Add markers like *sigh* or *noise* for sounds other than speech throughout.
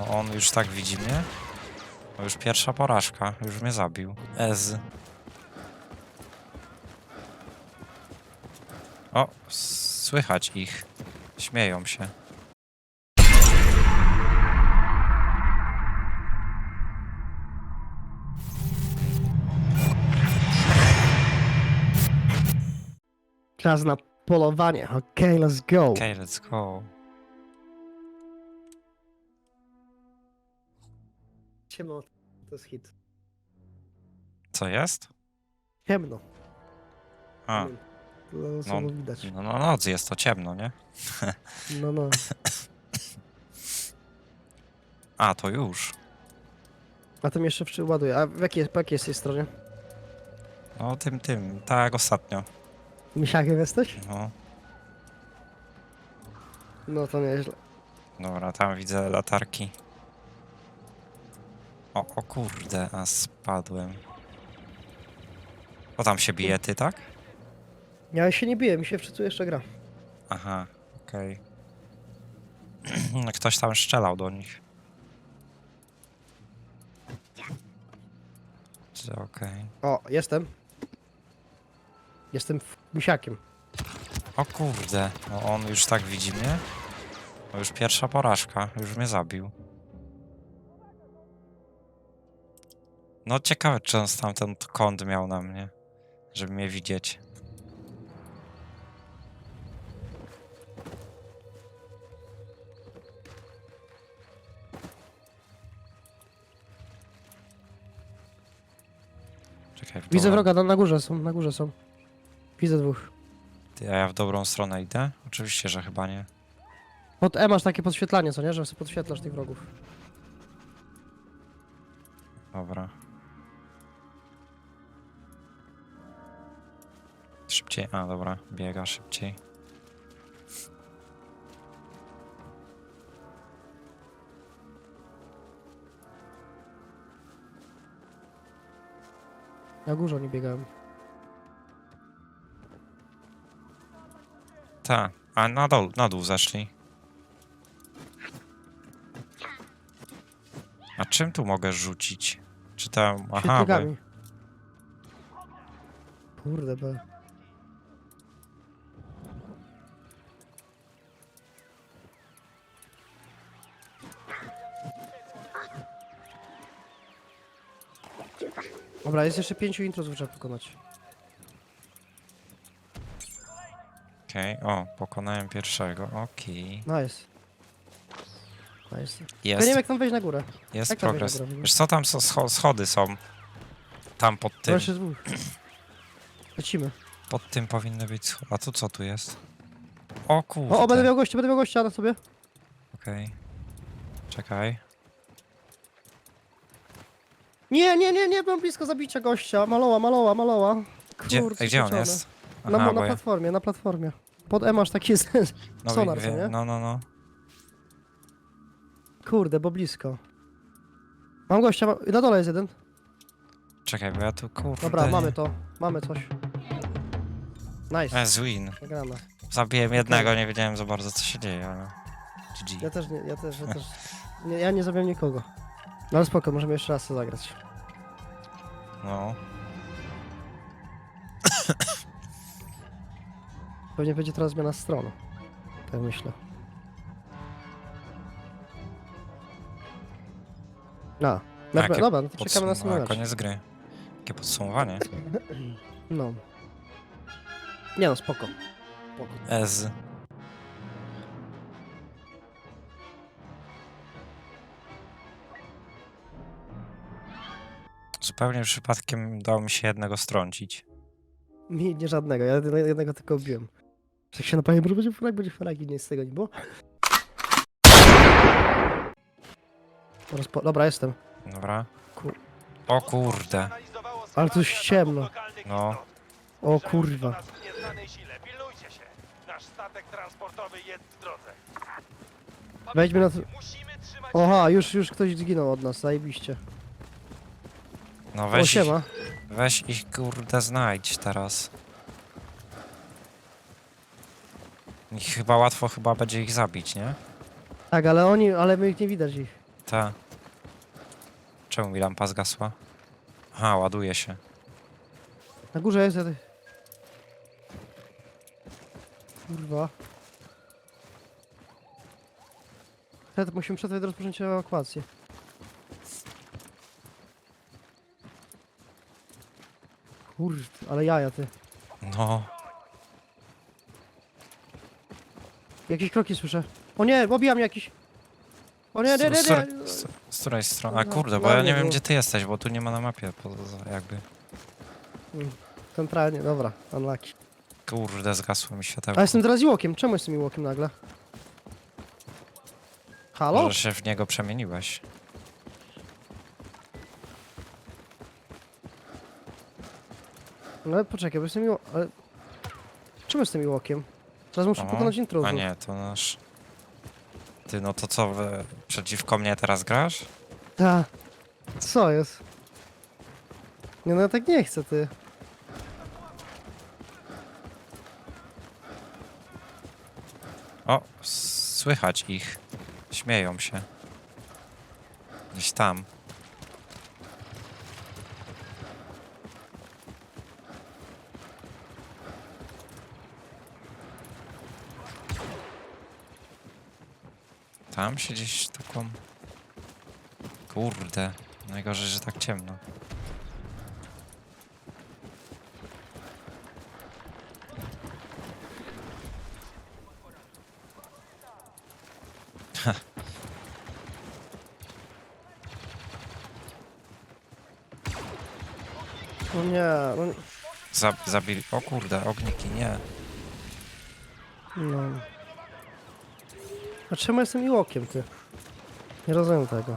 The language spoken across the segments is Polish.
No on już tak widzi mnie. To już pierwsza porażka, już mnie zabił. Ez. O, słychać ich. Śmieją się. Czas na polowanie. Okej, let's go. Okej, let's go. Ciemno, to jest hit. Co jest? Ciemno. A, no, samo widać. no, no noc jest, to ciemno, nie? No, no. *coughs* A, to już. A tym jeszcze wczy- ładuję. A w jakiej, po jakiej jesteś stronie? No tym, tym, tak ostatnio. Misiakiem jesteś? No, No to nieźle. dobra, tam widzę latarki. O, o kurde, a spadłem. O, tam się bije, ty, tak? Ja się nie biję, mi się wczytuje jeszcze gra. Aha, okej. *clears throat* Ktoś tam strzelał do nich. Czy Okej. O, jestem. Jestem w- misiakiem. O kurde, no on już tak widzi mnie. To już pierwsza porażka, już mnie zabił. No ciekawe, czy on tamten kąt miał na mnie, żeby mnie widzieć. Czekaj, w Widzę dobrą- wroga, na, na górze są, na górze są. Widzę dwóch. Ty, a ja w dobrą stronę idę? Oczywiście, że chyba nie. Pod E masz takie podświetlanie, co nie? Że sobie podświetlasz tych wrogów. Dobra. Szybciej. A, dobra. Biega szybciej. Na górze oni biegają. Ta. A na dół, na dół zeszli. A czym tu mogę rzucić? Czy tam... Aha, bo... Kurde, be. Dobra, jest jeszcze pięciu intruzów, trzeba pokonać. Okej, o, pokonałem pierwszego. Okej. Nice. Nice. Ja nie wiem jak tam wejść na górę. jest jak tam wejść progres. na górę? Wiesz co, tam są scho- schody są. Tam pod tym. dwóch. Lecimy. Pod tym powinny być schody. A tu co tu jest? O kurde. O, o, będę miał gościa, będę miał gościa na sobie. Okej. Czekaj. Nie, nie, nie, nie, byłem blisko zabicia gościa. Maloła, maloła, maloła. Gdzie, Kurczę, gdzie on jest? Na, Aha, na bo ja- platformie, na platformie. Pod E masz taki *laughs* no, sonar, wie- co nie? No, no, no. Kurde, bo blisko. Mam gościa, ma... na dole jest jeden. Czekaj, bo ja tu kurde. Dobra, mamy to. Mamy coś. Nice, Ez win. nagrane. Zabiłem jednego, nie wiedziałem za bardzo co się dzieje, ale... GG. Ja też nie, ja też, ja też. Nie, ja nie zabiłem nikogo. No ale spoko, możemy jeszcze raz to zagrać. No. *coughs* Pewnie będzie teraz zmiana stron. Tak myślę. No. Na, jakie dobra, no to czekamy na Podsum- a, następny mecz. koniec gry. Jakie podsumowanie? *coughs* No. Nie no, spoko. spoko. Ez. Zupełnie przypadkiem dało mi się jednego strącić. Mi nie żadnego, ja jednego- jednego tylko biłem. Jak się napowiem, że będzie frag, będzie frag i nic z tego nie było. Rozpo... Dobra, jestem. Dobra. O kurde. Ale tu jest ciemno. No. O kurwa. Wejdźmy na Oha, już, już ktoś zginął od nas, zajebiście. No O, weź ich, siema. weź ich kurde znajdź teraz. I chyba łatwo chyba będzie ich zabić, nie? Tak, ale oni, ale my ich nie widać ich. Ta. Czemu mi lampa zgasła? Aha, ładuje się. Na górze jest. Kurwa. Teraz musimy przetrwać do rozpoczęcia ewakuacji. Kurde, ale jaja ty. No, Jakieś kroki słyszę. O nie, obijam jakiś. O nie, nie, nie, z, nie. z, z której strony? A No, kurde, bo ja mnie nie wiem gdzie ty jesteś, bo tu nie ma na mapie poza- jakby. Centralnie, dobra, unlucky. Kurde, zgasło mi A światełko. jestem teraz Iłokiem, czemu jestem Iłokiem nagle? Halo? Może się w niego przemieniłeś. No ale poczekaj, bo jestem Iło... Ale... Czemu jestem Iłokiem? Teraz muszę O, pokonać intruzów. A nie, to nasz... Ty, no to co, wy, przeciwko mnie teraz grasz? Ta. Co jest? Nie no ja tak nie chcę, ty. O, słychać ich. Śmieją się. Gdzieś tam. Tam się gdzieś taką... Kurde. Najgorzej, że tak ciemno. No nie, no, nie- Zab zabili... O kurde, ogniki, nie. no. A czemu jestem Iłokiem, ty? Nie rozumiem tego.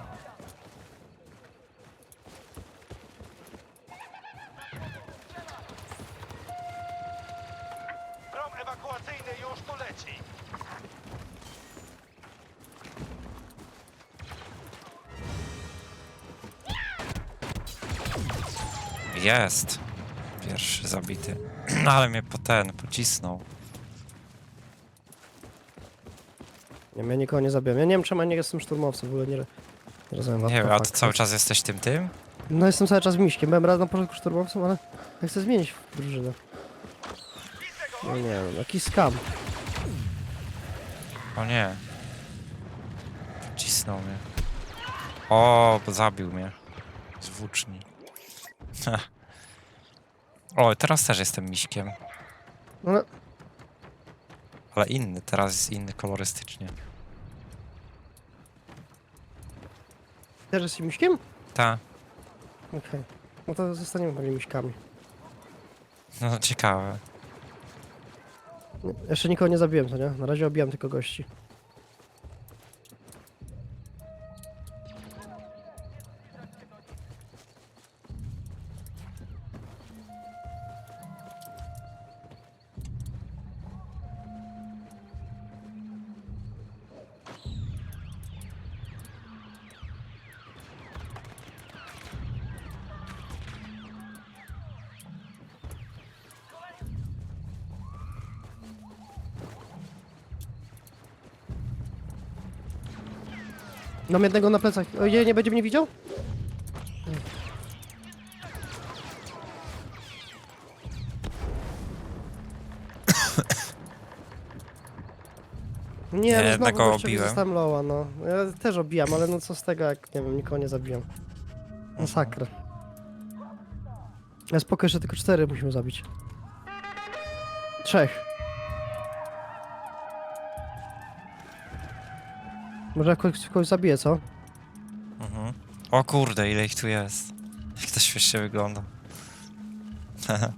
Prom ewakuacyjny już tu leci. Jest. Pierwszy zabity. *clears throat* Ale mnie po ten, pocisnął. Nie wiem, ja nikogo nie zabiłem. Ja nie wiem czemu ja nie jestem szturmowcem, w ogóle nie, nie rozumiem. Nie wiem, a ty cały czas jesteś tym tym? No jestem cały czas miśkiem. Byłem raz na początku szturmowcem, ale ja chcę zmienić drużynę. No nie wiem, jakiś skam. O nie. Pocisnął mnie. O, bo zabił mnie. Z włóczni. *laughs* o, teraz też jestem miśkiem. No ale inny, teraz jest inny kolorystycznie. też jesteś miśkiem? Ta, Okej. No to zostaniemy pewnie miśkami. no ciekawe. Jeszcze nikogo nie zabiłem, to nie? Na razie obijam tylko gości. Mam jednego na plecach. Ojej, nie będzie mnie widział? Nie, *coughs* Nie, no znowu jednego gościowi obiłem. Zostałem no. Ja też obijam, ale no co z tego, jak nie wiem, nikogo nie zabiłem. Masakra. Ja spoko, jeszcze tylko cztery musimy zabić. Trzech. Może jak kogoś, zabiję, co? Mhm. O kurde, ile ich tu jest. Jak to śmiesznie wygląda. *laughs*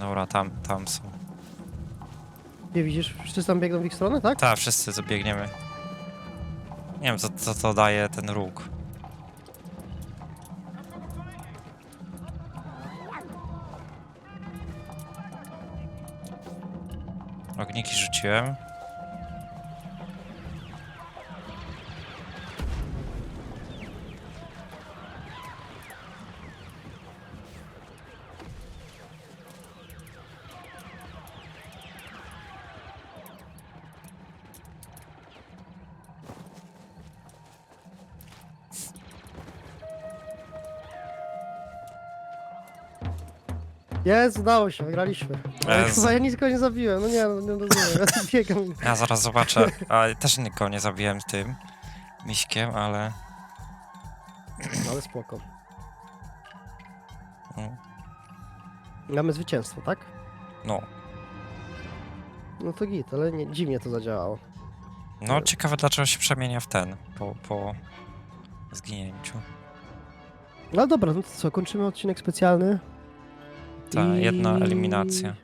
Dobra, tam, tam są. Nie widzisz? Wszyscy tam biegną w ich stronę, tak? Tak, wszyscy tu biegniemy. Nie wiem, co, co to daje ten róg. Ogniki rzuciłem. Jest, udało się, wygraliśmy. Ale *laughs* chyba ja nikogo nie zabiłem, no nie, no nie rozumiem, ja *laughs* biegam. Ja zaraz zobaczę. A, też nikogo nie zabiłem tym miśkiem, ale... Ale spoko. mm, Mamy zwycięstwo, tak? No. No to git, ale nie, dziwnie to zadziałało. No, ciekawe dlaczego się przemienia w ten po, po zginięciu. No dobra, no to co, kończymy odcinek specjalny. Ta I- jedna eliminacja.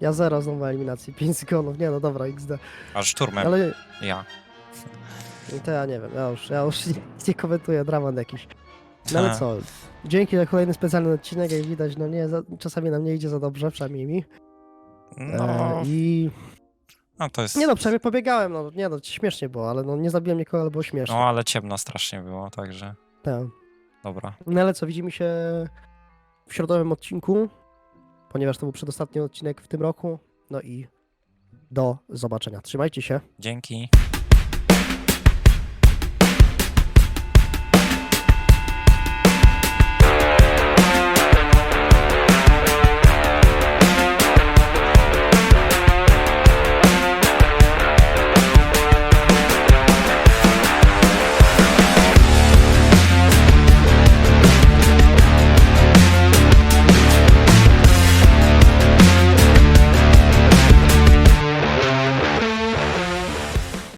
Ja zero znowu eliminacji, *laughs* 5 zgonów, nie no dobra, XD. A szturmem Ale ja. to ja nie wiem, ja już, ja już nie, nie komentuję, dramat jakiś. No ale co, dzięki za kolejny specjalny odcinek, jak widać, no nie, za, czasami nam nie idzie za dobrze, przynajmniej mi. No, E, I no to jest... nie no, przynajmniej pobiegałem, no nie no, śmiesznie było, ale no nie zabiłem nikogo, ale było śmiesznie. No, ale ciemno strasznie było, także... Tak. Dobra. No ale co, widzimy się w środowym odcinku, ponieważ to był przedostatni odcinek w tym roku. No i do zobaczenia. Trzymajcie się. Dzięki.